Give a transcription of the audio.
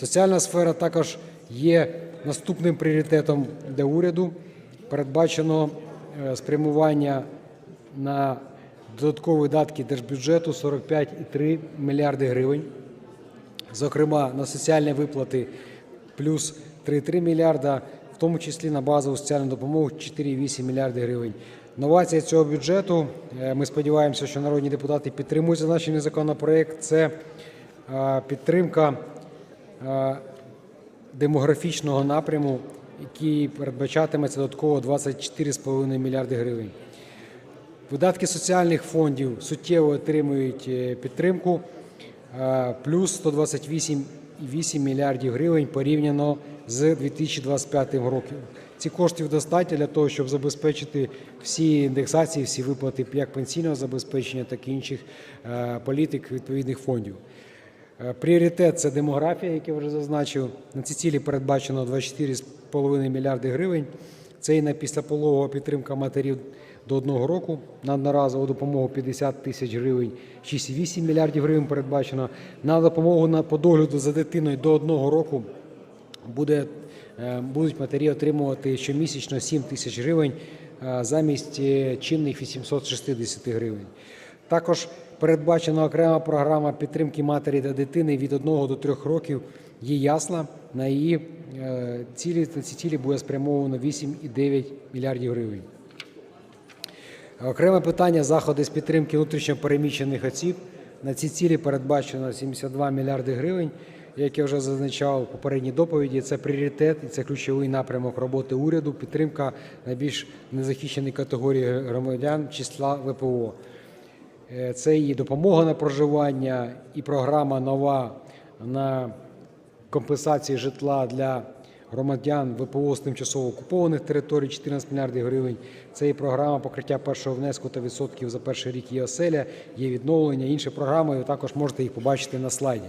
Соціальна сфера також є наступним пріоритетом для уряду. Передбачено е, спрямування на додаткові видатки держбюджету 45,3 мільярди гривень. Зокрема, на соціальні виплати плюс 3,3 мільярда, в тому числі на базову соціальну допомогу 4,8 мільярди гривень. Новація цього бюджету, е, ми сподіваємося, що народні депутати підтримують зазначений законопроект, це е, підтримка демографічного напряму, який передбачатиметься додатково 24,5 мільярди гривень. Видатки соціальних фондів суттєво отримують е, підтримку, е, плюс 128,8 мільярдів гривень порівняно з 2025 роком. Ці коштів достатньо для того, щоб забезпечити всі індексації, всі виплати як пенсійного забезпечення, так і інших е, політик відповідних фондів. Е, Пріоритет це демографія, як я вже зазначив. На ці цілі передбачено 24,5 мільярди гривень. Це і на післяпологова підтримка матерів до одного року, на одноразову допомогу 50 тисяч гривень, 6,8 мільярдів гривень передбачено. На допомогу на догляду за дитиною до одного року буде, е, будуть матері отримувати щомісячно 7 тисяч гривень е, замість чинних 860 гривень. Також передбачена окрема програма підтримки матері та дитини від 1 до 3 років. Є ясна. На її е, цілі, на ці цілі буде спрямовано 8,9 мільярдів гривень. Окреме питання заходи з підтримки внутрішньопереміщених осіб. На ці цілі передбачено 72 мільярди гривень. Як я вже зазначав у попередній доповіді, це пріоритет і це ключовий напрямок роботи уряду, підтримка найбільш незахищених категорій громадян числа ВПО. Е, Це і допомога на проживання, і програма нова на компенсації житла для громадян ВПО з тимчасово окупованих територій 14 мільярдів гривень. Це і програма покриття першого внеску та відсотків за перший рік є оселя, є відновлення, інші програми. Ви також можете їх побачити на слайді.